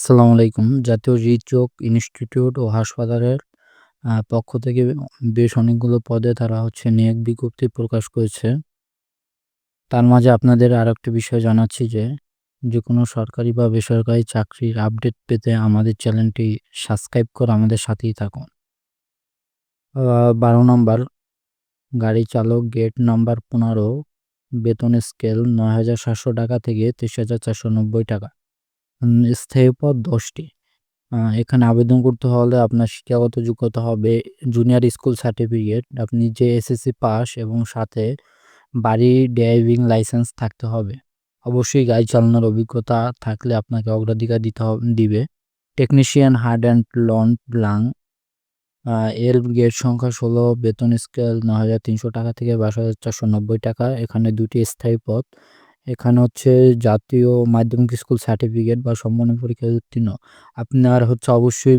আসসালামু আলাইকুম। জাতীয় হৃদরোগ ইনস্টিটিউট ও হাসপাতালের পক্ষ থেকে বেশ অনেকগুলো পদে তারা হচ্ছে নিয়োগ বিজ্ঞপ্তি প্রকাশ করেছে। তার মাঝে আপনাদের আরেকটি বিষয় জানাচ্ছি যে, যেকোনো সরকারি বা বেসরকারি চাকরির আপডেট পেতে আমাদের চ্যানেলটি সাবস্ক্রাইব করে আমাদের সাথেই থাকুন। ১২ নাম্বার গাড়ি চালক গেট নাম্বার ১৫ বেতন স্কেল ৯,৭০০ টাকা থেকে ৩০,৪৯০ টাকা। স্থায়ী পদ ১০ টি। আ এখানে আবেদন করতে হলে আপনার শিক্ষাগত যোগ্যতা হবে জুনিয়র স্কুল সার্টিফিকেট, আপনি যে এসএসসি পাস এবং সাথে বাড়ি ড্রাইভিং লাইসেন্স থাকতে হবে। অবশ্যই গাড়ি চালানোর অভিজ্ঞতা থাকলে আপনাকে অগ্রাধিকার দিতে দিবে। টেকনিশিয়ান হার্ড অ্যান্ড লং লাং এর গেট সংখ্যা ১৬ বেতন স্কেল ৯,৩০০ টাকা থেকে ২২,৪৯০ টাকা। এখানে দুটি স্থায়ী পদ। এখানে হচ্ছে জাতীয় মাধ্যমিক স্কুল সার্টিফিকেট বা সমমানের পরীক্ষায় উত্তীর্ণ। আপনার হচ্ছে অবশ্যই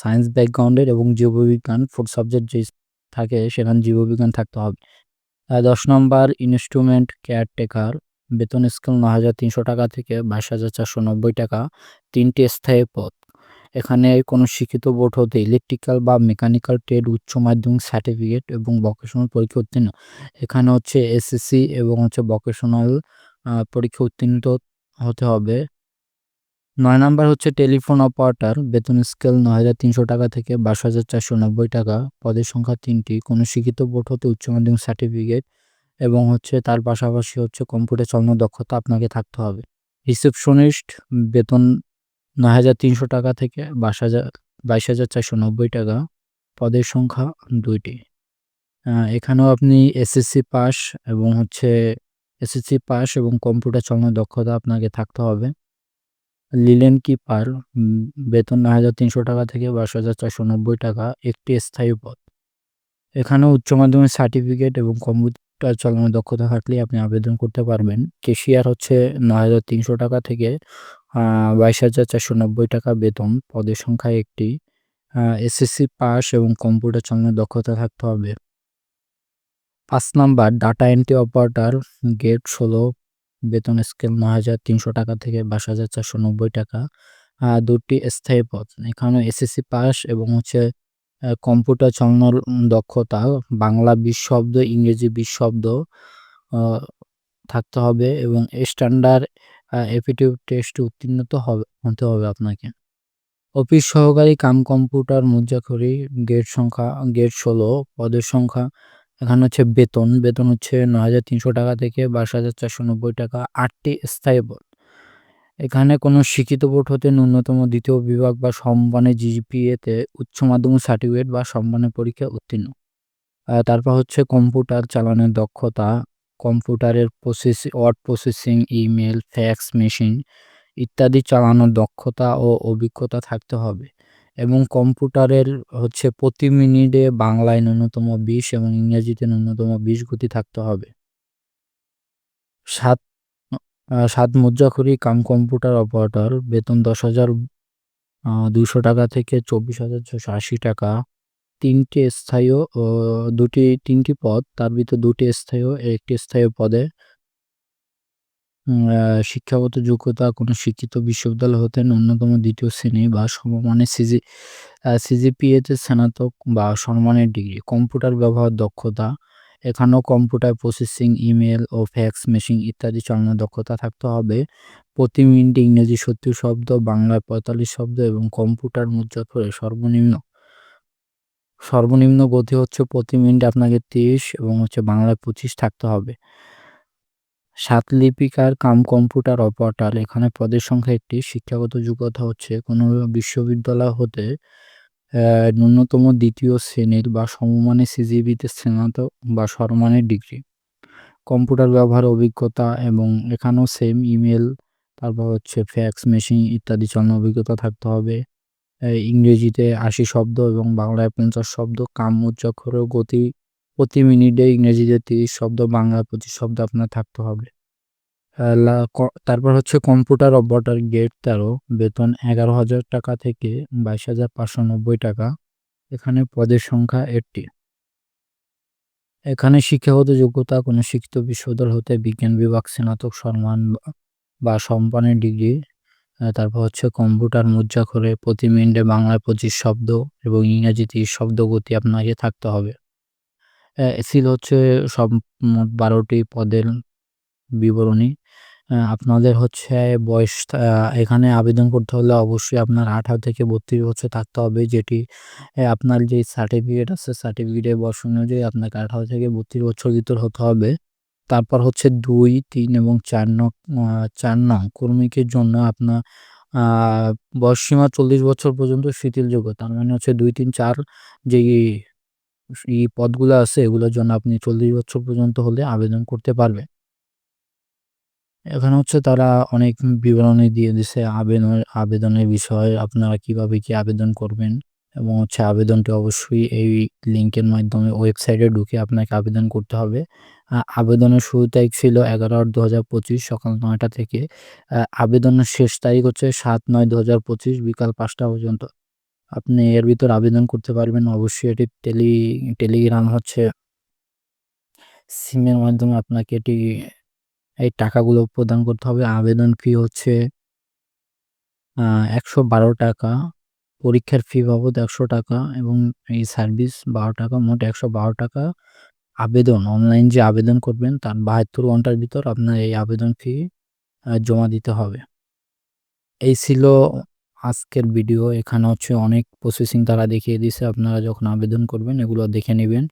সায়েন্স ব্যাকগ্রাউন্ডের এবং জীববিজ্ঞান 4 সাবজেক্ট যে থাকে সেখানে জীববিজ্ঞান থাকতে হবে। দশ নম্বর ইনস্ট্রুমেন্ট কেয়ারটেকার বেতন স্কেল ৯,৩০০ টাকা থেকে ২২,৪৯০ টাকা। তিনটি স্থায়ী পদ। এখানে কোনো শিক্ষিত বোর্ড হতে ইলেকট্রিক্যাল বা মেকানিক্যাল ট্রেড উচ্চ মাধ্যমিক সার্টিফিকেট এবং ভোকেশনাল পরীক্ষা উত্তীর্ণ। এখানে হচ্ছে এসএসসি এবং হচ্ছে ভোকেশনাল পরীক্ষা উত্তীর্ণ হতে হবে। নয় নাম্বার হচ্ছে টেলিফোন অপারেটর বেতন স্কেল ৯,৩০০ টাকা থেকে ২২,৪৯০ টাকা। পদের সংখ্যা তিনটি কোনো শিক্ষিত বোর্ড হতে উচ্চ মাধ্যমিক সার্টিফিকেট এবং হচ্ছে তার পাশাপাশি হচ্ছে কম্পিউটার চালানোর দক্ষতা আপনাকে থাকতে হবে। রিসেপশনিস্ট বেতন ৯,৩০০ টাকা থেকে ২২,৪৯০ টাকা। পদের সংখ্যা ২ টি। আ এখানেও আপনি এসএসসি পাস এবং হচ্ছে এসএসসি পাস এবং কম্পিউটার চালানোর দক্ষতা আপনাকে থাকতে হবে। লিনেন কিপার উম বেতন ৯,৩০০ টাকা থেকে ২২,৪৯০ টাকা। একটি স্থায়ী পদ। এখানেও উচ্চ মাধ্যমিক সার্টিফিকেট এবং কম্পিউটার চালানোর দক্ষতা থাকলেই আপনি আবেদন করতে পারবেন। ক্যাশিয়ার হচ্ছে ৯,৩০০ টাকা থেকে আ ২২,৪৯০ টাকা বেতন। পদের সংখ্যা ১ টি। আ এসএসসি পাস এবং কম্পিউটার চালানোর দক্ষতা থাকতে হবে। ৫ number data entry operator grade ১৬ বেতন স্কেল ৯,৩০০ টাকা থেকে ২২,৪৯০ টাকা। আ ২ টি স্থায়ী পদ। এখানেও এসএসসি পাস এবং হচ্ছে কম্পিউটার চালানোর দক্ষতা বাংলা ২০ শব্দ, ইংরেজি ২০ শব্দ থাকতে হবে এবং স্ট্যান্ডার্ড আ টেস্ট টেস্টে উত্তীর্ণ হবে হতে হবে আপনাকে। অফিস সহকারী কাম কম্পিউটার মুদ্রাক্ষরী গেট সংখ্যা গেট ১৬ পদের সংখ্যা এখানে হচ্ছে বেতন, বেতন হচ্ছে ৯,৩০০ টাকা থেকে ২২,৪৯০ টাকা। আটটি স্থায়ী পদ। এখানে কোনো শিক্ষিত বোর্ড হতে ন্যূনতম দ্বিতীয় বিভাগ বা সমমানের জিপিএতে উচ্চ মাধ্যমিক সার্টিফিকেট বা সম্মানের পরীক্ষা উত্তীর্ণ। তারপর হচ্ছে কম্পিউটার চালানোর দক্ষতা, কম্পিউটারের process word processing, email fax machine ইত্যাদি চালানোর দক্ষতা ও অভিজ্ঞতা থাকতে হবে এবং কম্পিউটারের হচ্ছে প্রতি মিনিটে বাংলায় ন্যূনতম ২০ এবং ইংরেজিতে ন্যূনতম ২০ গতি থাকতে হবে। ৭ সাত ৭ মুদ্রাক্ষরী কাম কম্পিউটার অপারেটর বেতন ১০,০০০ আ ২০০ টাকা থেকে ২৪,৬৮০ টাকা। ৩ টি স্থায়ী ও ২ টি ৩ পদ। তার ভিতর দুটি স্থায়ী ও ১ টি স্থায়ী পদে শিক্ষাগত যোগ্যতা কোনো শিক্ষিত বিশ্ববিদ্যালয় হতে ন্যূনতম দ্বিতীয় শ্রেণি বা সমমানের সিজি সিজিপিএতে স্নাতক বা সমমানের ডিগ্রি। কম্পিউটার ব্যবহার দক্ষতা এখানেও কম্পিউটার প্রসেসিং, ইমেল ও ফ্যাক্স মেশিন ইত্যাদি চালানোর দক্ষতা থাকতে হবে। প্রতি মিনিটে ইংরেজি ৭০ শব্দ, বাংলায় ৪৫ শব্দ এবং কম্পিউটার মুদ্রাক্ষরে সর্বনিম্ন সর্বনিম্ন গতি হচ্ছে প্রতি মিনিটে আপনাকে ৩০ এবং হচ্ছে বাংলায় ২৫ থাকতে হবে। ৭ লিপিকার কাম কম্পিউটার অপারেটর এখানে পদের সংখ্যা একটি শিক্ষাগত যোগ্যতা হচ্ছে কোনো বিশ্ববিদ্যালয় হতে ন্যূনতম দ্বিতীয় শ্রেণির বা সমমানের সিজিবিতে স্নাতক বা সমমানের ডিগ্রি। কম্পিউটার ব্যবহার অভিজ্ঞতা এবং এখানেও সেম ইমেল তারপর হচ্ছে ফ্যাক্স মেশিন ইত্যাদি চালানোর অভিজ্ঞতা থাকতে হবে। ইংরেজিতে ৮০ শব্দ এবং বাংলায় ৫০ শব্দ। কাম মুদ্রাক্ষরের গতি প্রতি মিনিটে ইংরেজিতে ৩০ শব্দ, বাংলায় ২৫ শব্দ আপনার থাকতে হবে। তারপর হচ্ছে কম্পিউটার অপারেটর গেট ১৩ বেতন ১১,০০০ টাকা থেকে ২২,৫৯০ টাকা। এখানে পদের সংখ্যা ১ টি। এখানে শিক্ষাগত যোগ্যতা কোনো শিক্ষিত বিশ্ববিদ্যালয় হতে বিজ্ঞান বিভাগ স্নাতক সম্মান বা সমমানের ডিগ্রি। তারপর হচ্ছে কম্পিউটার মুদ্রা করে প্রতি মিনিটে বাংলায় ২৫ শব্দ এবং ইংরেজি ৩০ শব্দ গতি আপনাকে থাকতে হবে। ছিল হচ্ছে সব মোট ১২ টি পদের বিবরণী। আপনাদের হচ্ছে বয়স এখানে আবেদন করতে হলে অবশ্যই আপনার ১৮ থেকে ৩২ বছর থাকতে হবে যেটি আপনার যে সার্টিফিকেট আছে সার্টিফিকেটের বয়স অনুযায়ী আপনাকে ১৮ থেকে ৩২ বছর ভিতর হতে হবে। তারপর হচ্ছে ২, ৩ এবং চার নং চার ৪ নং কর্মীকের জন্য আপনার বয়সসীমা ৪০ বছর পর্যন্ত শিথিলযোগ্য। তার মানে হচ্ছে ২, ৩, ৪ যেই ই পদগুলো আছে এগুলোর জন্য আপনি ৪০ বছর পর্যন্ত হলে আবেদন করতে পারবেন। এখানে হচ্ছে তারা অনেক বিবরণী দিয়ে দিছে আবেদনের আবেদনের বিষয়ে, আপনারা কীভাবে কি আবেদন করবেন এবং হচ্ছে আবেদনটি অবশ্যই এই লিঙ্কের মাধ্যমে ওয়েবসাইটে ঢুকে আপনাকে আবেদন করতে হবে। আবেদনের শুরু তারিখ ছিল ১১-৮-২০২৫ সকাল নয়টা থেকে। আবেদনের শেষ তারিখ হচ্ছে ৭-৯-২০২৫ বিকাল পাঁচটা পর্যন্ত। আপনি এর ভিতর আবেদন করতে পারবেন। অবশ্যই এটি টেলি, টেলিগ্রাম হচ্ছে সিমের মাধ্যমে আপনাকে এটি এই টাকাগুলো প্রদান করতে হবে। আবেদন ফি হচ্ছে একশো বারো টাকা, পরীক্ষার ফি বাবদ ৳১০০ এবং এই সার্ভিস ৳১২ মোট ৳১১২ আবেদন অনলাইন যে আবেদন করবেন, তার ৭২ ঘণ্টার ভিতর আপনার এই আবেদন ফি জমা দিতে হবে। এই ছিল আজকের ভিডিও। এখানে হচ্ছে অনেক প্রসেসিং তারা দেখিয়ে দিছে। আপনারা যখন আবেদন করবেন, এগুলো দেখে নিবেন।